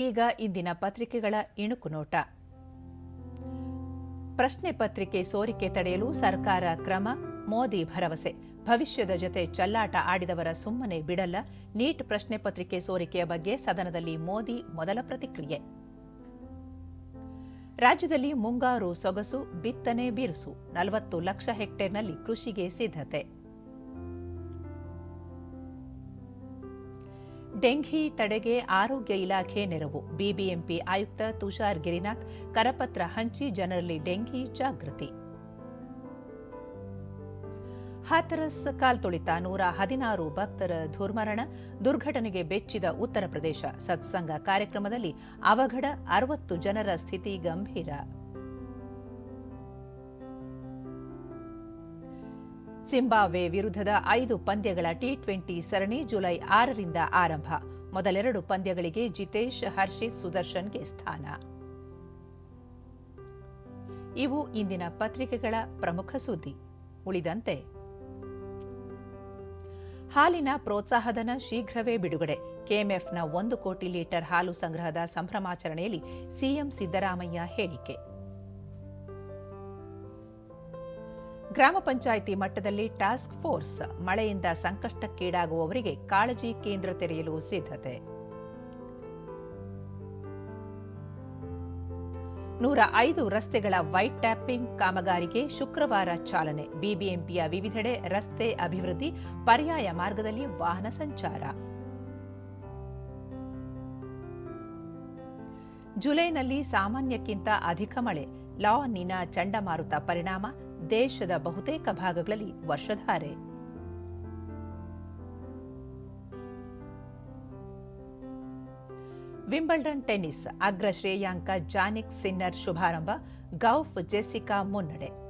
ಈಗ ಇಂದಿನ ಪತ್ರಿಕೆಗಳ ಇಣುಕು ನೋಟ. ಪ್ರಶ್ನೆ ಪತ್ರಿಕೆ ಸೋರಿಕೆ ತಡೆಯಲು ಸರ್ಕಾರ ಕ್ರಮ, ಮೋದಿ ಭರವಸೆ. ಭವಿಷ್ಯದ ಜೊತೆ ಚಲ್ಲಾಟ ಆಡಿದವರ ಸುಮ್ಮನೆ ಬಿಡಲ್ಲ, ನೀಟ್ ಪ್ರಶ್ನೆ ಪತ್ರಿಕೆ ಸೋರಿಕೆಯ ಬಗ್ಗೆ ಸದನದಲ್ಲಿ ಮೋದಿ ಮೊದಲ ಪ್ರತಿಕ್ರಿಯೆ. ರಾಜ್ಯದಲ್ಲಿ ಮುಂಗಾರು ಸೊಗಸು, ಬಿತ್ತನೆ ಬಿರುಸು. ನಲವತ್ತು ಲಕ್ಷ ಹೆಕ್ಟೇರ್ನಲ್ಲಿ ಕೃಷಿಗೆ ಸಿದ್ಧತೆ. ಡೆಂಘಿ ತಡೆಗೆ ಆರೋಗ್ಯ ಇಲಾಖೆ ನೆರವು. ಬಿಬಿಎಂಪಿ ಆಯುಕ್ತ ತುಷಾರ್ ಗಿರಿನಾಥ್, ಕರಪತ್ರ ಹಂಚಿ ಜನರಲ್ಲಿ ಡೆಂಘಿ ಜಾಗೃತಿ. ಹಾಥರಸ್ ಕಾಲ್ತುಳಿತ ನೂರ ಹದಿನಾರು ಭಕ್ತರ ದುರ್ಮರಣ, ದುರ್ಘಟನೆಗೆ ಬೆಚ್ಚಿದ ಉತ್ತರ ಪ್ರದೇಶ. ಸತ್ಸಂಗ ಕಾರ್ಯಕ್ರಮದಲ್ಲಿ ಅವಘಡ ಅರವತ್ತು ಜನರ ಸ್ಥಿತಿ ಗಂಭೀರ. ಸಿಂಬಾಬ್ವೆ ವಿರುದ್ಧದ ಐದು ಪಂದ್ಯಗಳ ಟಿ ಟ್ವೆಂಟಿ ಸರಣಿ ಜುಲೈ ಆರರಿಂದ ಆರಂಭ. ಮೊದಲೆರಡು ಪಂದ್ಯಗಳಿಗೆ ಜಿತೇಶ್, ಹರ್ಷಿತ್, ಸುದರ್ಶನ್ಗೆ ಸ್ಥಾನ. ಇವು ಇಂದಿನ ಪತ್ರಿಕೆಗಳ ಪ್ರಮುಖ ಸುದ್ದಿ. ಉಳಿದಂತೆ, ಹಾಲಿನ ಪ್ರೋತ್ಸಾಹಧನ ಶೀಘ್ರವೇ ಬಿಡುಗಡೆ. ಕೆಎಂಎಫ್ನ ಒಂದು ಕೋಟಿ ಲೀಟರ್ ಹಾಲು ಸಂಗ್ರಹದ ಸಂಭ್ರಮಾಚರಣೆಯಲ್ಲಿ ಸಿಎಂ ಸಿದ್ದರಾಮಯ್ಯ ಹೇಳಿಕೆ. ಗ್ರಾಮ ಪಂಚಾಯಿತಿ ಮಟ್ಟದಲ್ಲಿ ಟಾಸ್ಕ್ ಫೋರ್ಸ್ ಮಳೆಯಿಂದ ಸಂಕಷ್ಟಕ್ಕೀಡಾಗುವವರಿಗೆ ಕಾಳಜಿ ಕೇಂದ್ರ ತೆರೆಯಲು ಸಿದ್ಧತೆ. ನೂರ ಐದು ರಸ್ತೆಗಳ ವೈಟ್ ಟ್ಯಾಪಿಂಗ್ ಕಾಮಗಾರಿಗೆ ಶುಕ್ರವಾರ ಚಾಲನೆ. ಬಿಬಿಎಂಪಿಯ ವಿವಿಧೆಡೆ ರಸ್ತೆ ಅಭಿವೃದ್ಧಿ, ಪರ್ಯಾಯ ಮಾರ್ಗದಲ್ಲಿ ವಾಹನ ಸಂಚಾರ. ಜುಲೈನಲ್ಲಿ ಸಾಮಾನ್ಯಕ್ಕಿಂತ ಅಧಿಕ ಮಳೆ ಲಾ ನಿನಾ ಚಂಡಮಾರುತ ಪರಿಣಾಮ ದೇಶದ ಬಹುತೇಕ ಭಾಗಗಳಲ್ಲಿ ವರ್ಷಧಾರೆ. ವಿಂಬಲ್ಡನ್ ಟೆನ್ನಿಸ್ ಅಗ್ರ ಶ್ರೇಯಾಂಕ ಜಾನಿಕ್ ಸಿನ್ನರ್ ಶುಭಾರಂಭ ಗೌಫ್ ಜೆಸಿಕಾ ಮುನ್ನಡೆ.